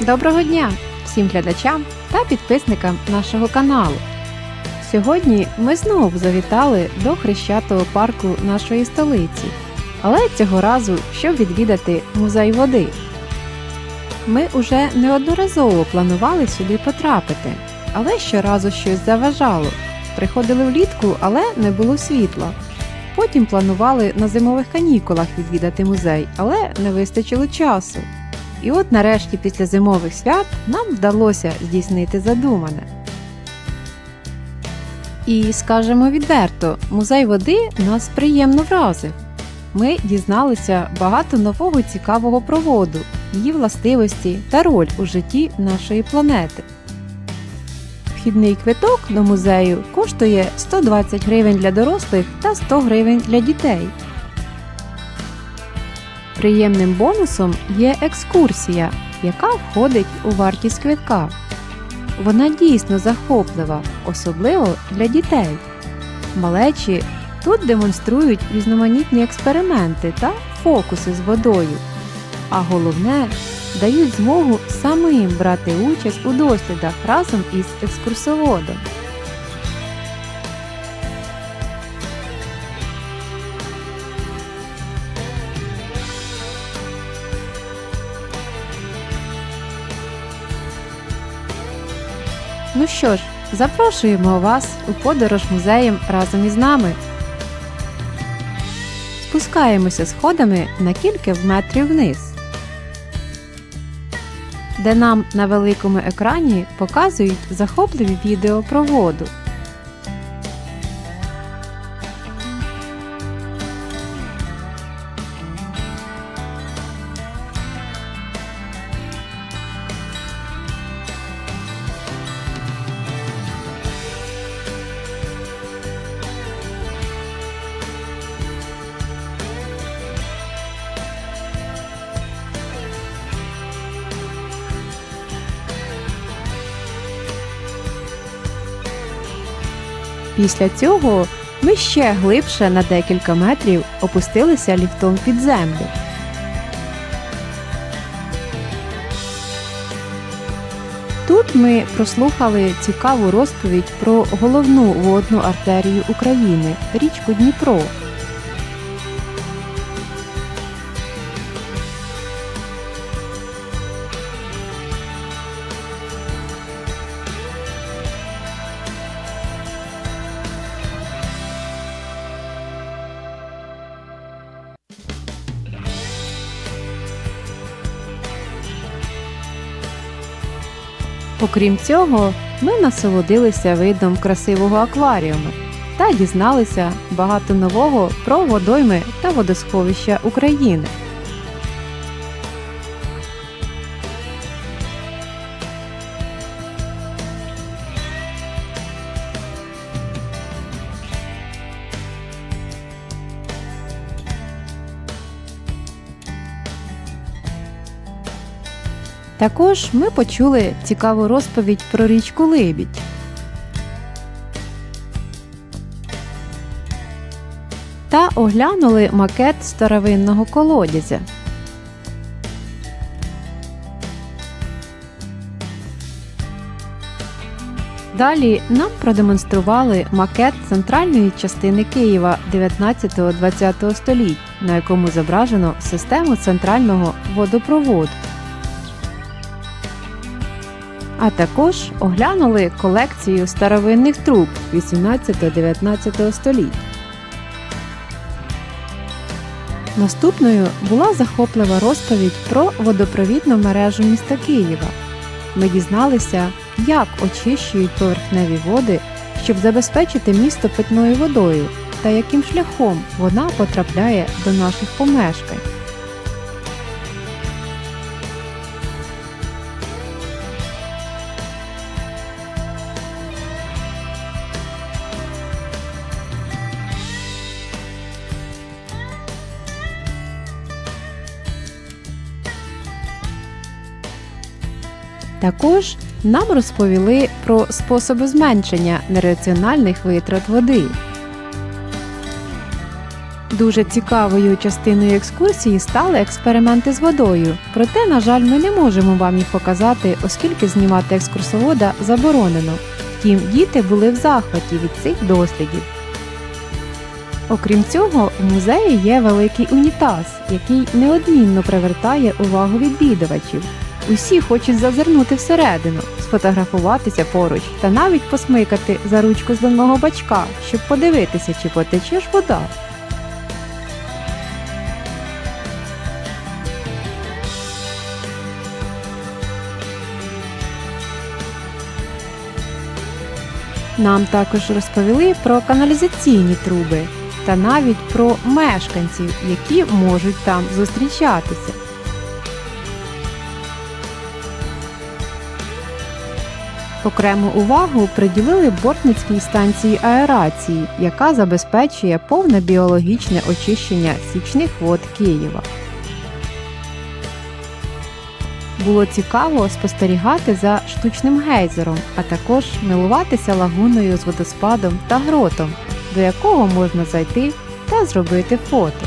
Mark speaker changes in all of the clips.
Speaker 1: Доброго дня всім глядачам та підписникам нашого каналу. Сьогодні ми знову завітали до хрещатого парку нашої столиці, але цього разу, щоб відвідати музей води. Ми уже неодноразово планували сюди потрапити, але щоразу щось заважало. Приходили влітку, але не було світла. Потім планували на зимових канікулах відвідати музей, але не вистачило часу. І от нарешті після зимових свят нам вдалося здійснити задумане. І скажемо відверто, музей води нас приємно вразив. Ми дізналися багато нового цікавого про воду, її властивості та роль у житті нашої планети. Вхідний квиток до музею коштує 120 гривень для дорослих та 100 гривень для дітей. Приємним бонусом є екскурсія, яка входить у вартість квитка. Вона дійсно захоплива, особливо для дітей. Малечі тут демонструють різноманітні експерименти та фокуси з водою. А головне, дають змогу самим брати участь у дослідах разом із екскурсоводом. Ну що ж, запрошуємо вас у подорож музеєм разом із нами. Спускаємося сходами на кілька метрів вниз, де нам на великому екрані показують захопливі відео про воду. Після цього ми ще глибше на декілька метрів опустилися ліфтом під землю. Тут ми прослухали цікаву розповідь про головну водну артерію України річку Дніпро. Окрім цього, ми насолодилися видом красивого акваріуму та дізналися багато нового про водойми та водосховища України. Також ми почули цікаву розповідь про річку Либідь. Та оглянули макет старовинного колодязя. Далі нам продемонстрували макет центральної частини Києва 19-20 століть, на якому зображено систему центрального водопроводу. А також оглянули колекцію старовинних труб 18-19 століть. Наступною була захоплива розповідь про водопровідну мережу міста Києва. Ми дізналися, як очищують поверхневі води, щоб забезпечити місто питною водою, та яким шляхом вона потрапляє до наших помешкань. Також нам розповіли про способи зменшення нераціональних витрат води. Дуже цікавою частиною екскурсії стали експерименти з водою. Проте, на жаль, ми не можемо вам їх показати, оскільки знімати екскурсовода заборонено. Втім, діти були в захваті від цих дослідів. Окрім цього, в музеї є великий унітаз, який неодмінно привертає увагу відвідувачів. Усі хочуть зазирнути всередину, сфотографуватися поруч та навіть посмикати за ручку зливного бачка, щоб подивитися, чи потече ж вода. Нам також розповіли про каналізаційні труби та навіть про мешканців, які можуть там зустрічатися. Окрему увагу приділили бортницькій станції аерації, яка забезпечує повне біологічне очищення січних вод Києва. Було цікаво спостерігати за штучним гейзером, а також милуватися лагуною з водоспадом та гротом, до якого можна зайти та зробити фото.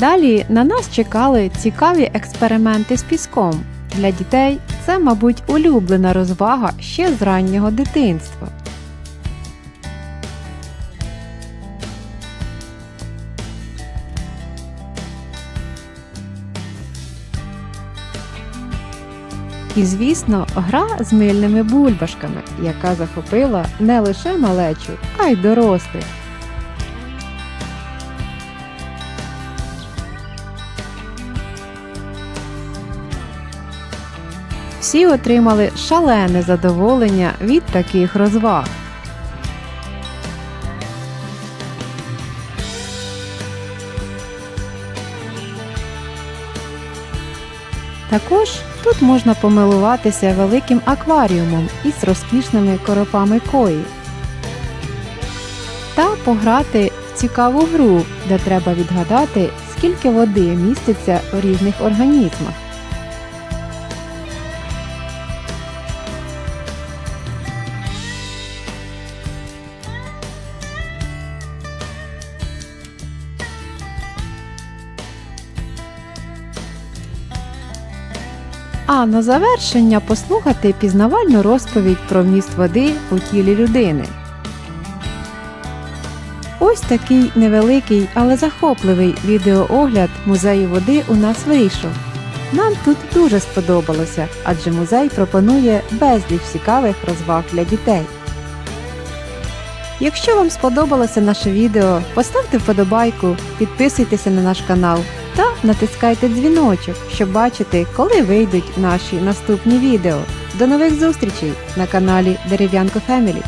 Speaker 1: Далі на нас чекали цікаві експерименти з піском. Для дітей це, мабуть, улюблена розвага ще з раннього дитинства. І, звісно, гра з мильними бульбашками, яка захопила не лише малечу, а й дорослих. Всі отримали шалене задоволення від таких розваг. Також тут можна помилуватися великим акваріумом із розкішними коропами кої та пограти в цікаву гру, де треба відгадати, скільки води міститься в різних організмах. А на завершення послухати пізнавальну розповідь про вміст води у тілі людини. Ось такий невеликий, але захопливий відеоогляд музею води у нас вийшов. Нам тут дуже сподобалося, адже музей пропонує безліч цікавих розваг для дітей. Якщо вам сподобалося наше відео, поставте вподобайку, підписуйтеся на наш канал та натискайте дзвіночок, щоб бачити, коли вийдуть наші наступні відео. До нових зустрічей на каналі Дерев'янко Фемілі.